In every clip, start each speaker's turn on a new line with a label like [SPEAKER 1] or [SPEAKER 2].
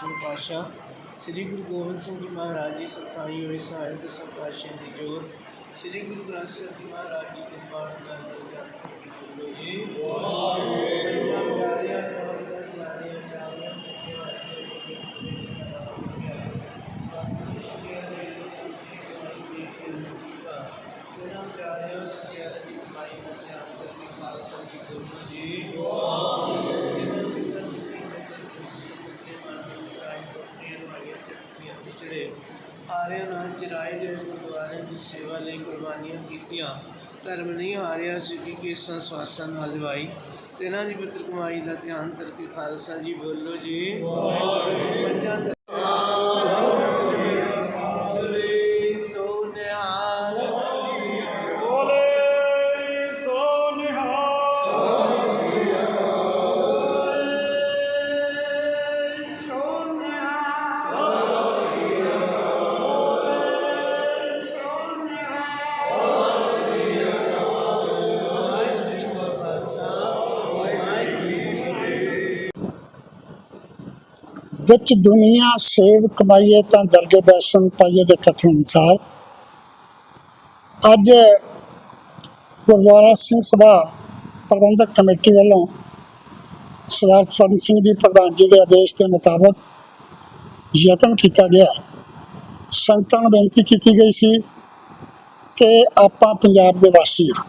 [SPEAKER 1] ਦਸਵੇਂ ਪਾਤਸ਼ਾਹ, ਸ੍ਰੀ ਗੁਰੂ ਗੋਬਿੰਦ ਸਿੰਘ ਜੀ ਮਹਾਰਾਜ ਜੀ ਸਤਾਈ ਹੋਏ ਸਾਹਿਬ ਦੇ ਪਾਤਸ਼ਾਹ ਦੀ ਜੋਰ, ਸ੍ਰੀ ਗੁਰੂ ਗ੍ਰੰਥ ਸਾਹਿਬ ਜੀ ਮਹਾਰਾਜ ਜੀ ਦੇ ਪਾਠ ਦਾ ਆਰਿਆ ਨਾਲ ਚਰਾਏ ਗਏ ਗੁਰਦੁਆਰੇ ਦੀ ਸੇਵਾ ਲਈ ਕੁਰਬਾਨੀਆਂ ਕੀਤੀਆਂ। ਧਰਮ ਨਹੀਂ ਹਾਰਿਆ ਸਿੱਧੀ ਕੇਸਾਂ ਸਵਾਸਾਂ ਨਾਲ ਦਿਵਾਈ ਤੇਨਾਂ ਦੀ ਪਵਿੱਤਰ ਕਮਾਈ ਦਾ ਧਿਆਨ ਕਰਕੇ ਖਾਲਸਾ ਜੀ ਬੋਲੋ ਜੀ। ਪੰਜਾਂ
[SPEAKER 2] ਵਿੱਚ ਦੁਨੀਆ ਸੇਵ ਕਮਾਈਏ ਤਾਂ ਦਰਗੇ ਬੈਸਨ ਪਾਈਏ ਦੇ ਕਥਨ ਅਨੁਸਾਰ ਅੱਜ ਗੁਰਦੁਆਰਾ ਸਿੰਘ ਸਭਾ ਪ੍ਰਬੰਧਕ ਕਮੇਟੀ ਵੱਲੋਂ ਸਰਦਾਰ ਸਵਰਨ ਸਿੰਘ ਦੀ ਪ੍ਰਧਾਨਗੀ ਦੇ ਆਦੇਸ਼ ਦੇ ਮੁਤਾਬਕ ਯਤਨ ਕੀਤਾ ਗਿਆ ਸੰਗਤਾਂ ਨੂੰ ਬੇਨਤੀ ਕੀਤੀ ਗਈ ਸੀ ਕਿ ਆਪਾਂ ਪੰਜਾਬ ਦੇ ਵਾਸੀ ਹਾਂ।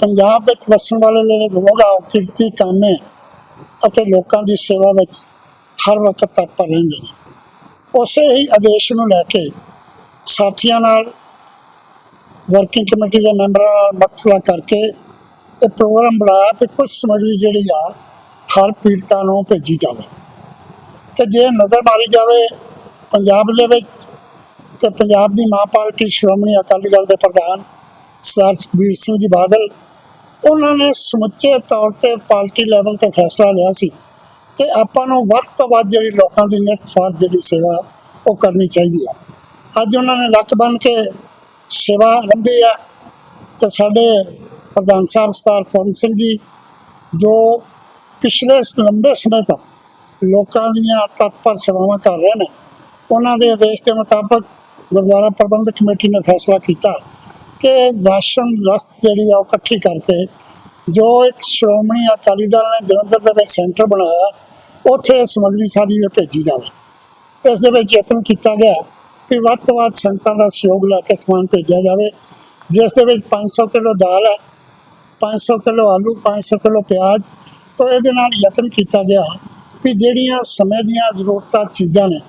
[SPEAKER 2] ਪੰਜਾਬ ਵਿੱਚ ਵਸਣ ਵਾਲੇ ਲੋਕ ਆਓ ਕਿਰਤੀ ਕਾਮੇ ਅਤੇ ਲੋਕਾਂ ਦੀ ਸੇਵਾ ਵਿੱਚ ਹਰ ਵਕਤ ਤਤਪਰ ਰਹਿੰਦੇ ਨੇ ਉਸੇ ਹੀ ਆਦੇਸ਼ ਨੂੰ ਲੈ ਕੇ ਸਾਥੀਆਂ ਨਾਲ ਵਰਕਿੰਗ ਕਮੇਟੀ ਦੇ ਮੈਂਬਰਾਂ ਨਾਲ ਮਸਲਾ ਕਰਕੇ ਇਹ ਪ੍ਰੋਗਰਾਮ ਬਣਾਇਆ ਕਿ ਕੁਝ ਸਮੱਗਰੀ ਜਿਹੜੀ ਆ, ਹਰ ਪੀੜਤਾਂ ਨੂੰ ਭੇਜੀ ਜਾਵੇ। ਕਿ ਜੇ ਨਜ਼ਰ ਮਾਰੀ ਜਾਵੇ ਪੰਜਾਬ ਦੇ ਵਿੱਚ, ਤੇ ਪੰਜਾਬ ਦੀ ਮਾਂ ਪਾਰਟੀ ਸ਼੍ਰੋਮਣੀ ਅਕਾਲੀ ਦਲ ਦੇ ਪ੍ਰਧਾਨ ਸਰਦਾਰ ਸੁਖਬੀਰ ਸਿੰਘ ਜੀ ਬਾਦਲ, ਉਹਨਾਂ ਨੇ ਸਮੁੱਚੇ ਤੌਰ ਤੇ ਪਾਰਟੀ ਲੈਵਲ ਤੇ ਫੈਸਲਾ ਲਿਆ ਸੀ। ਕਿ ਆਪਾਂ ਨੂੰ ਵੱਧ ਤੋਂ ਵੱਧ ਜਿਹੜੀ ਲੋਕਾਂ ਦੀ ਨਿਰਸਵਾਰਥ ਜਿਹੜੀ ਸੇਵਾ, ਉਹ ਕਰਨੀ ਚਾਹੀਦੀ ਹੈ। ਅੱਜ ਉਹਨਾਂ ਨੇ ਲੱਕ ਬੰਨ ਕੇ ਸੇਵਾ ਆਰੰਭੀ ਆ ਤੇ ਸਾਡੇ ਪ੍ਰਧਾਨ ਸਾਹਿਬ ਸਰਦਾਰ ਪਵਨ ਸਿੰਘ ਜੀ, ਜੋ ਪਿਛਲੇ ਲੰਬੇ ਸਮੇਂ ਤੋਂ ਲੋਕਾਂ ਦੀਆਂ ਤਤਪਰ ਸੇਵਾਵਾਂ ਕਰ ਰਹੇ ਨੇ, ਉਹਨਾਂ ਦੇ ਆਦੇਸ਼ ਦੇ ਮੁਤਾਬਕ ਗੁਰਦੁਆਰਾ ਪ੍ਰਬੰਧਕ ਕਮੇਟੀ ਨੇ ਫੈਸਲਾ ਕੀਤਾ ਕਿ ਰਾਸ਼ਨ ਰਸਤ ਜਿਹੜੀ ਆ ਉਹ ਇਕੱਠੀ ਕਰਕੇ ਜੋ ਇੱਕ ਸ਼੍ਰੋਮਣੀ ਅਕਾਲੀ ਦਲ ਨੇ ਜਲੰਧਰ ਦੇ ਵਿੱਚ ਸੈਂਟਰ ਬਣਾਇਆ ਉੱਥੇ ਇਹ ਸਮੱਗਰੀ ਸਾਰੀ ਭੇਜੀ ਜਾਵੇ। ਇਸ ਦੇ ਵਿੱਚ ਯਤਨ ਕੀਤਾ ਗਿਆ ਕਿ ਵੱਧ ਤੋਂ ਵੱਧ ਸੰਗਤਾਂ ਦਾ ਸਹਿਯੋਗ ਲੈ ਕੇ ਸਮਾਨ ਭੇਜਿਆ ਜਾਵੇ। ਜਿਸ ਦੇ ਵਿੱਚ 500 ਕਿਲੋ ਦਾਲ ਹੈ 500 ਕਿਲੋ ਆਲੂ 500 ਕਿਲੋ ਪਿਆਜ਼ ਤੋਂ ਇਹਦੇ ਨਾਲ ਯਤਨ ਕੀਤਾ ਗਿਆ ਕਿ ਜਿਹੜੀਆਂ ਸਮੇਂ ਦੀਆਂ ਜ਼ਰੂਰਤਾਂ ਚੀਜ਼ਾਂ ਨੇ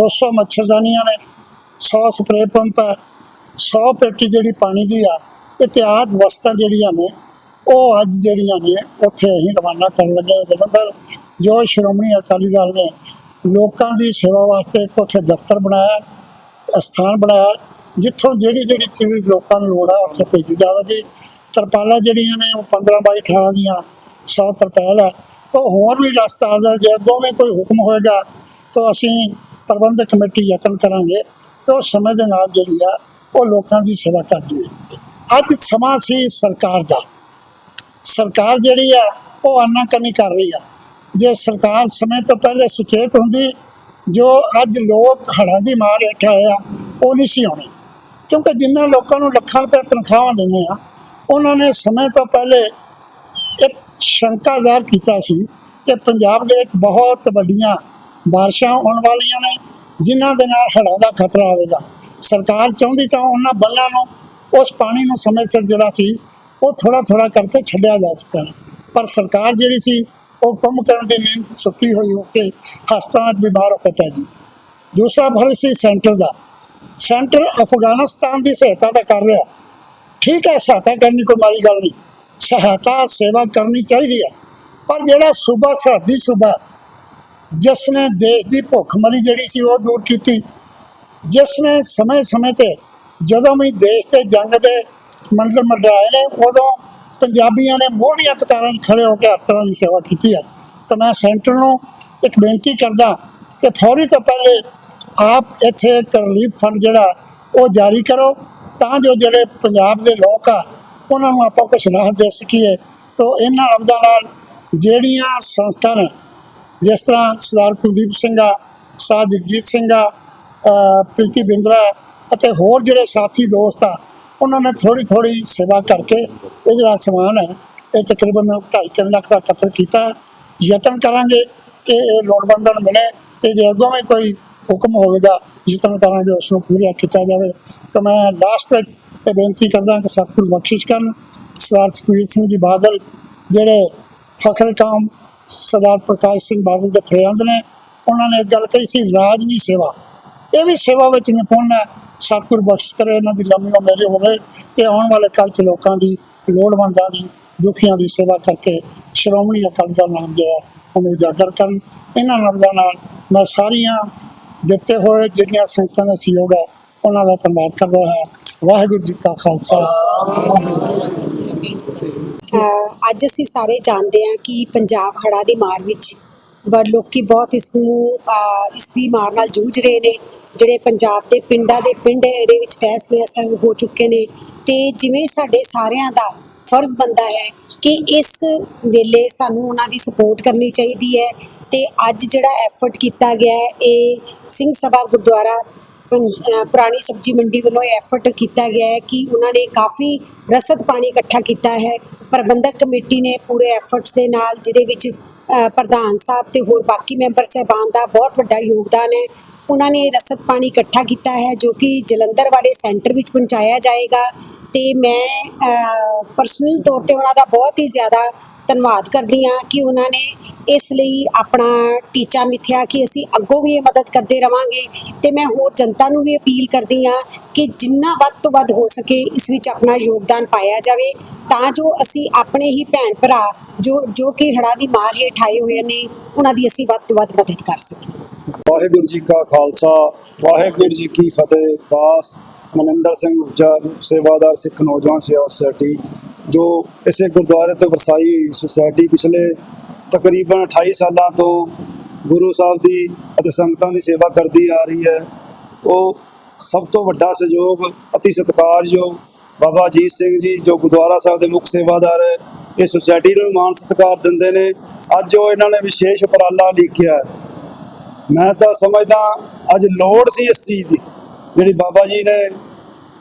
[SPEAKER 2] 200 ਮੱਛਰਦਾਨੀਆਂ ਨੇ 100 ਸਪਰੇਅ ਪੰਪ ਹੈ 100 ਪੇਟੀ ਜਿਹੜੀ ਪਾਣੀ ਦੀ ਆ, ਇਤਿਹਾਦ ਵਸਤਾਂ ਜਿਹੜੀਆਂ ਨੇ ਉਹ ਅੱਜ ਜਿਹੜੀਆਂ ਨੇ, ਉੱਥੇ ਅਸੀਂ ਰਵਾਨਾ ਕਰਨ ਲੱਗੇ ਹਾਂ। ਜਲੰਧਰ ਜੋ ਸ਼੍ਰੋਮਣੀ ਅਕਾਲੀ ਦਲ ਨੇ ਲੋਕਾਂ ਦੀ ਸੇਵਾ ਵਾਸਤੇ ਇੱਕ ਉੱਥੇ ਦਫ਼ਤਰ ਬਣਾਇਆ ਸਥਾਨ ਬਣਾਇਆ, ਜਿੱਥੋਂ ਜਿਹੜੀ ਜਿਹੜੀ ਚੀਜ਼ ਲੋਕਾਂ ਨੂੰ ਲੋੜ ਆ, ਉੱਥੇ ਭੇਜੀ ਜਾਵੇਗੀ। ਤਰਪਾਲਾਂ ਜਿਹੜੀਆਂ ਨੇ, ਉਹ 15 ਬਾਈ 18 ਦੀਆਂ 100 ਤਰਪਾਲ ਹੈ ਤਾਂ ਹੋਰ ਵੀ ਰਸਤਾ ਆ ਜੇ ਅੱਗੋਂ ਵੀ ਕੋਈ ਹੁਕਮ ਹੋਏਗਾ, ਤਾਂ ਅਸੀਂ ਪ੍ਰਬੰਧਕ ਕਮੇਟੀ ਯਤਨ ਕਰਾਂਗੇ। ਕਿ ਉਹ ਸਮੇਂ ਦੇ ਨਾਲ ਜਿਹੜੀ ਆ, ਉਹ ਲੋਕਾਂ ਦੀ ਸੇਵਾ ਕਰਦੀ ਹੈ। ਅੱਜ ਸਮਾਂ ਸੀ ਸਰਕਾਰ ਦਾ। ਸਰਕਾਰ ਜਿਹੜੀ ਆ, ਉਹ ਆਨਾਕਾਨੀ ਕਰ ਰਹੀ ਆ। ਜੇ ਸਰਕਾਰ ਸਮੇਂ ਤੋਂ ਪਹਿਲੇ ਸੁਚੇਤ ਹੁੰਦੀ, ਜੋ ਅੱਜ ਲੋਕ ਹੜ੍ਹਾਂ ਦੀ ਮਾਰ ਹੇਠ ਆਏ ਆ, ਉਹ ਨਹੀਂ ਸੀ ਆਉਣੀ। ਕਿਉਂਕਿ ਜਿੰਨਾ ਲੋਕਾਂ ਨੂੰ ਲੱਖਾਂ ਰੁਪਏ ਤਨਖਾਹਾਂ ਦਿੰਦੇ ਆ, ਉਹਨਾਂ ਨੇ ਸਮੇਂ ਤੋਂ ਪਹਿਲੇ ਇੱਕ ਸ਼ੰਕਾ ਜ਼ਾਹਰ ਕੀਤਾ ਸੀ ਕਿ ਪੰਜਾਬ ਦੇ ਵਿੱਚ ਬਹੁਤ ਵੱਡੀਆਂ ਬਾਰਿਸ਼ਾਂ ਆਉਣ ਵਾਲੀਆਂ ਨੇ, ਜਿਨ੍ਹਾਂ ਦੇ ਨਾਲ ਹੜ੍ਹਾਂ ਦਾ ਖਤਰਾ ਹੋਵੇਗਾ। ਸਰਕਾਰ ਚਾਹੁੰਦੀ ਤਾਂ ਉਹਨਾਂ ਬੰਨਾਂ ਨੂੰ ਉਸ ਪਾਣੀ ਨੂੰ ਸਮੇਂ ਸਿਰ ਜਿਹੜਾ ਸੀ ਉਹ ਥੋੜਾ ਥੋੜਾ ਕਰਕੇ ਛੱਡਿਆ ਜਾ ਸਕਦਾ ਹੈ। ਪਰ ਸਰਕਾਰ ਜਿਹੜੀ ਸੀ, ਉਹ ਕੰਮ ਕਰਨ ਦੀ ਨੀਂਦ ਸੁੱਤੀ ਹੋਈ ਹੋ ਕੇ ਹਸਪਤਾਲਾਂ 'ਚ ਬਿਮਾਰ ਹੋ ਕੇ ਪੈ ਗਈ। ਦੂਸਰਾ ਫਰਜ਼ ਸੀ ਸੈਂਟਰ ਦਾ। ਸੈਂਟਰ ਅਫਗਾਨਿਸਤਾਨ ਦੀ ਸਹਾਇਤਾ ਤਾਂ ਕਰ ਰਿਹਾ। ਠੀਕ ਹੈ, ਸਹਾਇਤਾ ਕਰਨੀ ਕੋਈ ਮਾੜੀ ਗੱਲ ਨਹੀਂ। ਸਹਾਇਤਾ, ਸੇਵਾ ਕਰਨੀ ਚਾਹੀਦੀ ਹੈ। ਪਰ ਜਿਹੜਾ ਸੂਬਾ, ਸਰਹੱਦੀ ਸੂਬਾ ਜਿਸ ਨੇ ਦੇਸ਼ ਦੀ ਭੁੱਖਮਰੀ ਜਿਹੜੀ ਸੀ ਉਹ ਦੂਰ ਕੀਤੀ ਜਿਸ ਨੇ ਸਮੇਂ-ਸਮੇਂ ਤੇ ਜਦੋਂ ਵੀ ਦੇਸ਼ ਤੇ ਜੰਗ ਦੇ ਮੰਡਲ ਮੰਡਰਾਏ ਨੇ, ਉਦੋਂ ਪੰਜਾਬੀਆਂ ਨੇ ਮੋਢੀਆਂ ਕਤਾਰਾਂ 'ਚ ਖੜੇ ਹੋ ਕੇ ਹਰ ਦੀ ਸੇਵਾ ਕੀਤੀ ਹੈ। ਤਾਂ ਮੈਂ ਸੈਂਟਰ ਨੂੰ ਇੱਕ ਬੇਨਤੀ ਕਰਦਾ ਕਿ ਫੌਰੀ ਤੋਂ ਪਹਿਲੇ ਆਪ ਇੱਥੇ ਇੱਕ ਰਿਲੀਫ ਫੰਡ ਜਿਹੜਾ, ਉਹ ਜਾਰੀ ਕਰੋ, ਤਾਂ ਜੋ ਜਿਹੜੇ ਪੰਜਾਬ ਦੇ ਲੋਕ ਆ, ਉਹਨਾਂ ਨੂੰ ਆਪਾਂ ਕੁਛ ਰਾਹਤ ਦੇ ਸਕੀਏ। ਤਾਂ ਇਹਨਾਂ ਲਫ਼ਜ਼ਾਂ ਨਾਲ ਜਿਹੜੀਆਂ ਸੰਸਥਾ ਨੇ ਜਿਸ ਤਰ੍ਹਾਂ ਸਰਦਾਰ ਕੁਲਦੀਪ ਸਿੰਘ ਆ, ਸਰਦਾਰ ਜਗਜੀਤ ਸਿੰਘ ਆ ਪ੍ਰੀਤੀ ਬਿੰਦਰਾ, ਅਤੇ ਹੋਰ ਜਿਹੜੇ ਸਾਥੀ ਦੋਸਤ ਆ ਉਹਨਾਂ ਨੇ ਥੋੜੀ ਥੋੜੀ ਸੇਵਾ ਕਰਕੇ ਇਹ ਜਿਹੜਾ ਸਮਾਨ ਹੈ। ਇਹ ਤਕਰੀਬਨ 2.5 ਲੱਖ ਦਾ ਇਕੱਠਾ ਕੀਤਾ ਯਤਨ ਕਰਾਂਗੇ ਕਿ ਇਹ ਲੋੜਵੰਦਾਂ ਨੂੰ ਮਿਲੇ ਤੇ ਜੇ ਅੱਗੋਂ ਵੀ ਕੋਈ ਹੁਕਮ ਹੋਵੇਗਾ, ਯਤਨ ਕਰਾਂਗੇ ਉਸ ਨੂੰ ਪੂਰਾ ਕੀਤਾ ਜਾਵੇ। ਤਾਂ ਮੈਂ ਲਾਸਟ ਵਿੱਚ ਇਹ ਬੇਨਤੀ ਕਰਦਾ ਕਿ ਸਤਿਗੁਰ ਬਖਸ਼ਿਸ਼ ਕਰਨ। ਸਰਦਾਰ ਸੁਖਬੀਰ ਸਿੰਘ ਜੀ ਬਾਦਲ, ਜਿਹੜੇ ਫਖਰ ਕਾਮ ਸਰਦਾਰ ਪ੍ਰਕਾਸ਼ ਸਿੰਘ ਬਾਦਲ ਦੇ ਫਰਿਆਦ ਨੇ, ਉਹਨਾਂ ਨੇ ਇੱਕ ਗੱਲ ਕਹੀ ਸੀ ਰਾਜਨੀ ਸੇਵਾ। ਇਹ ਵੀ ਸੇਵਾ ਵਿੱਚ ਨਿਪੁੰਨ ਹੈ। ਸਤਿਗੁਰ ਬਖਸ਼ ਕਰੇ ਇਹਨਾਂ ਦੀ ਲੰਮੀ ਉਮਰ ਹੋਵੇ ਤੇ ਆਉਣ ਵਾਲੇ ਕੱਲ ਚ ਲੋਕਾਂ ਦੀ ਲੋੜਵੰਦਾਂ ਦੀ ਦੁਖੀਆਂ ਦੀ ਸੇਵਾ ਕਰਕੇ ਸ਼੍ਰੋਮਣੀ ਅਕਾਲੀ ਦਲ ਨਾਮ ਜਿਹੜਾ ਹੈ, ਉਹਨੂੰ ਉਜਾਗਰ ਕਰਨ। ਇਹਨਾਂ ਲਫ਼ਜ਼ਾਂ ਨਾਲ ਮੈਂ ਸਾਰੀਆਂ ਦਿੱਤੇ ਹੋਏ ਜਿਹੜੀਆਂ ਸੰਗਤਾਂ ਦਾ ਸਹਿਯੋਗ ਹੈ ਉਹਨਾਂ ਦਾ ਧੰਨਵਾਦ ਕਰਦਾ ਹਾਂ। ਵਾਹਿਗੁਰੂ ਜੀ ਕਾ ਖਾਲਸਾ। ਵਾਹਿਗੁਰੂ
[SPEAKER 3] ਅੱਜ ਅਸੀਂ ਸਾਰੇ ਜਾਣਦੇ ਹਾਂ ਕਿ ਪੰਜਾਬ ਹੜ੍ਹਾਂ ਦੀ ਮਾਰ ਵਿੱਚ ਬੜ ਲੋਕੀ ਬਹੁਤ ਇਸ ਨੂੰ ਇਸ ਦੀ ਮਾਰ ਨਾਲ ਜੂਝ ਰਹੇ ਨੇ। ਜਿਹੜੇ ਪੰਜਾਬ ਦੇ ਪਿੰਡਾਂ ਦੇ ਪਿੰਡ ਇਹਦੇ ਵਿੱਚ ਤਹਿਸ ਨਹਿਸ ਹੋ ਚੁੱਕੇ ਨੇ। ਤੇ ਜਿਵੇਂ ਸਾਡੇ ਸਾਰਿਆਂ ਦਾ ਫਰਜ਼ ਬੰਦਾ ਹੈ ਕਿ ਇਸ ਵੇਲੇ ਸਾਨੂੰ ਉਹਨਾਂ ਦੀ ਸਪੋਰਟ ਕਰਨੀ ਚਾਹੀਦੀ ਹੈ। ਤੇ ਅੱਜ ਜਿਹੜਾ ਐਫਰਟ ਕੀਤਾ ਗਿਆ ਹੈ, ਇਹ ਸਿੰਘ ਸਭਾ ਗੁਰਦੁਆਰਾ ਪੁਰਾਣੀ ਸਬਜ਼ੀ ਮੰਡੀ ਵੱਲੋਂ ਐਫਰਟ ਕੀਤਾ ਗਿਆ ਹੈ ਕਿ ਉਹਨਾਂ ਨੇ ਕਾਫੀ ਰਸਦ ਪਾਣੀ ਇਕੱਠਾ ਕੀਤਾ ਹੈ। ਪ੍ਰਬੰਧਕ ਕਮੇਟੀ ਨੇ ਪੂਰੇ ਐਫਰਟਸ ਦੇ ਨਾਲ, ਜਿਹਦੇ ਵਿੱਚ ਪ੍ਰਧਾਨ ਸਾਹਿਬ ਤੇ ਹੋਰ ਬਾਕੀ ਮੈਂਬਰ ਸਹਿਬਾਨ ਦਾ ਬਹੁਤ ਵੱਡਾ ਯੋਗਦਾਨ ਹੈ। ਉਹਨਾਂ ਨੇ ਰਸਦ ਪਾਣੀ ਇਕੱਠਾ ਕੀਤਾ ਹੈ, ਜੋ ਕਿ ਜਲੰਧਰ ਵਾਲੇ ਸੈਂਟਰ ਵਿੱਚ ਪਹੁੰਚਾਇਆ ਜਾਏਗਾ। ਤੇ ਮੈਂ ਪਰਸਨਲ ਤੌਰ ਤੇ ਉਹਨਾਂ ਦਾ ਬਹੁਤ ਹੀ ਜ਼ਿਆਦਾ ਧੰਨਵਾਦ ਕਰਦੀ ਹਾਂ ਕਿ ਉਹਨਾਂ ਨੇ ਇਸ ਲਈ ਆਪਣਾ ਟੀਚਾ ਮਿੱਥਿਆ ਕਿ ਅਸੀਂ ਅੱਗੋਂ ਵੀ ਇਹ ਮਦਦ ਕਰਦੇ ਰਵਾਂਗੇ ਤੇ ਮੈਂ ਹੋਰ ਜਨਤਾ ਨੂੰ ਵੀ ਅਪੀਲ ਕਰਦੀ ਹਾਂ ਕਿ ਜਿੰਨਾ ਵੱਧ ਤੋਂ ਵੱਧ ਹੋ ਸਕੇ ਇਸ ਵਿੱਚ ਆਪਣਾ ਯੋਗਦਾਨ ਪਾਇਆ ਜਾਵੇ, ਤਾਂ ਜੋ ਅਸੀਂ ਆਪਣੇ ਹੀ ਭੈਣ ਭਰਾ ਜੋ ਜੋ ਕਿ ਹੜ੍ਹਾਂ ਦੀ ਮਾਰ ਹੇਠ ਆਏ ਹੋਏ ਨੇ, ਉਹਨਾਂ ਦੀ ਅਸੀਂ ਵੱਧ ਤੋਂ ਵੱਧ ਮਦਦ ਕਰ ਸਕੀਏ।
[SPEAKER 4] ਵਾਹਿਗੁਰੂ ਜੀ ਕਾ ਖਾਲਸਾ, ਵਾਹਿਗੁਰੂ ਜੀ ਕੀ ਫਤਿਹ, ਦਾਸ ਮਨਿੰਦਰ ਸਿੰਘ ਉੱਚਾ ਸੇਵਾਦਾਰ ਸਿੱਖ ਨੌਜਵਾਨ ਸੇਵਾ ਸੁਸਾਇਟੀ ਜੋ ਇਸੇ ਗੁਰਦੁਆਰੇ ਤੋਂ ਵਰਸਾਈ ਸੁਸਾਇਟੀ ਪਿਛਲੇ ਤਕਰੀਬਨ 28 ਸਾਲਾਂ ਤੋਂ ਗੁਰੂ ਸਾਹਿਬ ਦੀ ਅਤੇ ਸੰਗਤਾਂ ਦੀ ਸੇਵਾ ਕਰਦੀ ਆ ਰਹੀ ਹੈ। ਉਹ ਸਭ ਤੋਂ ਵੱਡਾ ਸਹਿਯੋਗ, ਅਤੀ ਸਤਿਕਾਰਯੋਗ ਬਾਬਾ ਅਜੀਤ ਸਿੰਘ ਜੀ, ਜੋ ਗੁਰਦੁਆਰਾ ਸਾਹਿਬ ਦੇ ਮੁੱਖ ਸੇਵਾਦਾਰ ਹੈ, ਇਹ ਸੁਸਾਇਟੀ ਨੂੰ ਮਾਨ ਸਤਿਕਾਰ ਦਿੰਦੇ ਨੇ। ਅੱਜ ਉਹ ਇਹਨਾਂ ਨੇ ਵਿਸ਼ੇਸ਼ ਉਪਰਾਲਾ ਲਿਖਿਆ ਮੈਂ ਤਾਂ ਸਮਝਦਾ, ਅੱਜ ਲੋੜ ਸੀ ਇਸ ਚੀਜ਼ ਦੀ, ਜਿਹੜੀ ਬਾਬਾ ਜੀ ਨੇ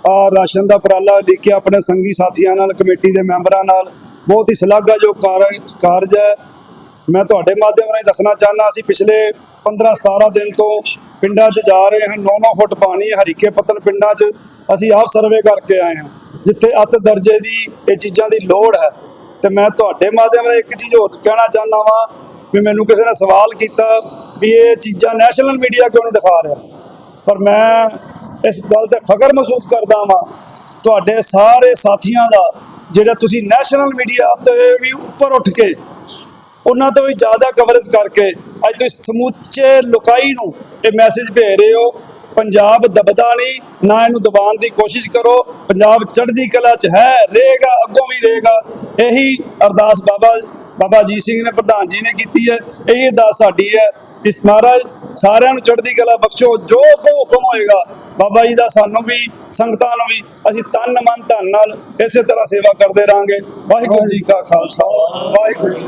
[SPEAKER 4] ਆ ਰਾਸ਼ਨ ਦਾ ਉਪਰਾਲਾ ਲਿਖਿਆ ਆਪਣੇ ਸੰਗੀ ਸਾਥੀਆਂ ਨਾਲ, ਕਮੇਟੀ ਦੇ ਮੈਂਬਰਾਂ ਨਾਲ। ਬਹੁਤ ਹੀ ਸ਼ਲਾਘਾਯੋਗ ਕਾਰਜ ਕਾਰਜ ਹੈ। ਮੈਂ ਤੁਹਾਡੇ ਮਾਧਿਅਮ ਰਾਹੀਂ ਦੱਸਣਾ ਚਾਹੁੰਦਾ, ਅਸੀਂ ਪਿਛਲੇ 15 17 ਦਿਨ ਤੋਂ ਪਿੰਡਾਂ 'ਚ ਜਾ ਰਹੇ ਹਾਂ। 9-9 ਫੁੱਟ ਪਾਣੀ ਹਰੀਕੇ ਪੱਤਨ ਪਿੰਡਾਂ 'ਚ। ਅਸੀਂ ਆਪ ਸਰਵੇ ਕਰਕੇ ਆਏ ਹਾਂ, ਜਿੱਥੇ ਅੱਤ ਦਰਜੇ ਦੀ ਇਹ ਚੀਜ਼ਾਂ ਦੀ ਲੋੜ ਹੈ। ਤੇ ਮੈਂ ਤੁਹਾਡੇ ਮਾਧਿਅਮ ਰਾਹੀਂ ਇੱਕ ਚੀਜ਼ ਹੋਰ ਕਹਿਣਾ ਚਾਹੁੰਦਾ ਵਾਂ, ਵੀ ਮੈਨੂੰ ਕਿਸੇ ਨੇ ਸਵਾਲ ਕੀਤਾ ਵੀ ਇਹ ਚੀਜ਼ਾਂ ਨੈਸ਼ਨਲ ਮੀਡੀਆ ਕਿਉਂ ਨਹੀਂ ਦਿਖਾ ਰਿਹਾ? ਪਰ ਮੈਂ ਇਸ ਗੱਲ ਤੇ ਫਖਰ ਮਹਿਸੂਸ ਕਰਦਾ ਵਾਂ। ਤੁਹਾਡੇ ਸਾਰੇ ਸਾਥੀਆਂ ਦਾ, ਜਿਹੜਾ ਤੁਸੀਂ ਨੈਸ਼ਨਲ ਮੀਡੀਆ ਤੇ ਵੀ ਉੱਪਰ ਉੱਠ ਕੇ, ਉਹਨਾਂ ਤੋਂ ਵੀ ਜ਼ਿਆਦਾ ਕਵਰੇਜ ਕਰਕੇ ਅੱਜ ਤੁਸੀਂ ਸਮੁੱਚੇ ਲੋਕਾਈ ਨੂੰ ਇਹ ਮੈਸੇਜ ਭੇਜ ਰਹੇ ਹੋ, ਪੰਜਾਬ ਦਬਦਾ ਨਹੀਂ, ਨਾ ਇਹਨੂੰ ਦਬਾਉਣ ਦੀ ਕੋਸ਼ਿਸ਼ ਕਰੋ, ਪੰਜਾਬ ਚੜ੍ਹਦੀ ਕਲਾ 'ਚ ਹੈ, ਰਹੇਗਾ, ਅੱਗੋਂ ਵੀ ਰਹੇਗਾ। ਇਹੀ ਅਰਦਾਸ ਬਾਬਾ ਬਾਬਾ ਅਜੀਤ ਸਿੰਘ ਨੇ, ਪ੍ਰਧਾਨ ਜੀ ਨੇ ਕੀਤੀ ਹੈ, ਇਹੀ ਅਰਦਾਸ ਸਾਡੀ ਹੈ। ਇਸ ਮਹਾਰਾਜ ਸਾਰਿਆਂ ਨੂੰ ਚੜ੍ਹਦੀ ਕਲਾ ਬਖਸ਼ੋ, ਜੋ ਕੋ ਹੁਕਮ ਹੋਏਗਾ, ਬਾਬਾ ਜੀ ਦਾ ਸਾਨੂੰ ਵੀ, ਸੰਗਤਾਂ ਨੂੰ ਵੀ, ਅਸੀਂ ਤਨ ਮਨ ਧਨ ਨਾਲ ਇਸੇ ਤਰ੍ਹਾਂ ਸੇਵਾ ਕਰਦੇ ਰਾਂਗੇ ਵਾਹਿਗੁਰੂ ਜੀ ਕਾ ਖਾਲਸਾ, ਵਾਹਿਗੁਰੂ ਜੀ